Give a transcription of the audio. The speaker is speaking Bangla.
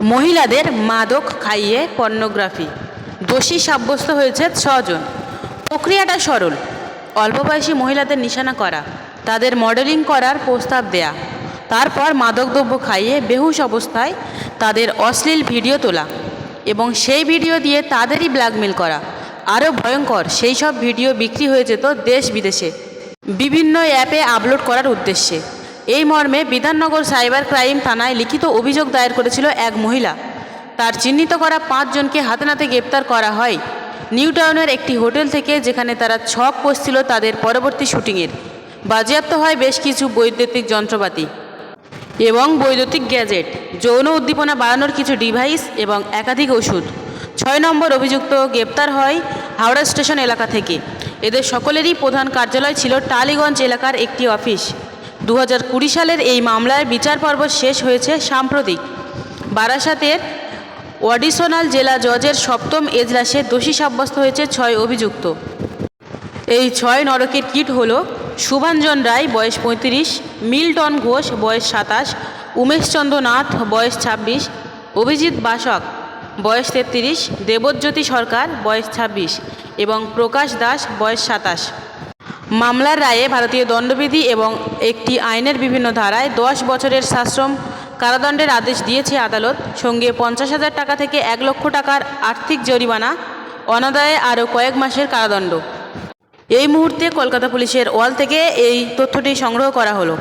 মহিলাদের মাদক খাইয়ে পর্নোগ্রাফি। দোষী সাব্যস্ত হয়েছে ছজন। প্রক্রিয়াটা সরল। অল্প বয়সী মহিলাদের নিশানা করা, তাদের মডেলিং করার প্রস্তাব দেয়া, তারপর মাদকদ্রব্য খাইয়ে বেহুশ অবস্থায় তাদের অশ্লীল ভিডিও তোলা এবং সেই ভিডিও দিয়ে তাদেরই ব্ল্যাকমেল করা। আরও ভয়ঙ্কর, সেই সব ভিডিও বিক্রি হয়ে যেত দেশ বিদেশে। বিভিন্ন অ্যাপে আপলোড করার উদ্দেশ্যে। এই মর্মে বিধাননগর সাইবার ক্রাইম থানায় লিখিত অভিযোগ দায়ের করেছিল এক মহিলা। তার চিহ্নিত করা পাঁচজনকে হাতে নাতে গ্রেপ্তার করা হয়। নিউ টাউনের একটি হোটেল থেকে যেখানে তারা ছক কষছিল তাদের পরবর্তী শুটিংয়ের। বাজেয়াপ্ত হয় বেশ কিছু বৈদ্যুতিক যন্ত্রপাতি এবং বৈদ্যুতিক গ্যাজেট, যৌন উদ্দীপনা বাড়ানোর কিছু ডিভাইস এবং একাধিক ওষুধ। ছয় নম্বর অভিযুক্ত গ্রেপ্তার হয় হাওড়া স্টেশন এলাকা থেকে। এদের সকলেরই প্রধান কার্যালয় ছিল টালিগঞ্জ এলাকার একটি অফিস। দু সালের এই মামলার বিচার পর্ব শেষ হয়েছে সাম্প্রতিক। বারাসাতের অডিশনাল জেলা জজের সপ্তম এজলাসে দোষী সাব্যস্ত হয়েছে ছয় অভিযুক্ত। এই ছয় নরকের কিট হল শুভাঞ্জন রায়, বয়স পঁয়ত্রিশ, মিল্টন ঘোষ, বয়স সাতাশ, উমেশচন্দ্র নাথ, বয়স ছাব্বিশ, অভিজিৎ বাসক, বয়স তেত্রিশ, দেবজ্যোতি সরকার, বয়স ছাব্বিশ এবং প্রকাশ দাস, বয়স সাতাশ। মামলার রায়ে ভারতীয় দণ্ডবিধি এবং একটি আইনের বিভিন্ন ধারায় দশ বছরের সাশ্রম কারাদণ্ডের আদেশ দিয়েছে আদালত। সঙ্গে পঞ্চাশ হাজার টাকা থেকে এক লক্ষ টাকার আর্থিক জরিমানা, অনাদায়ে আরও কয়েক মাসের কারাদণ্ড। এই মুহূর্তে কলকাতা পুলিশের ওয়াল থেকে এই তথ্যটি সংগ্রহ করা হলো।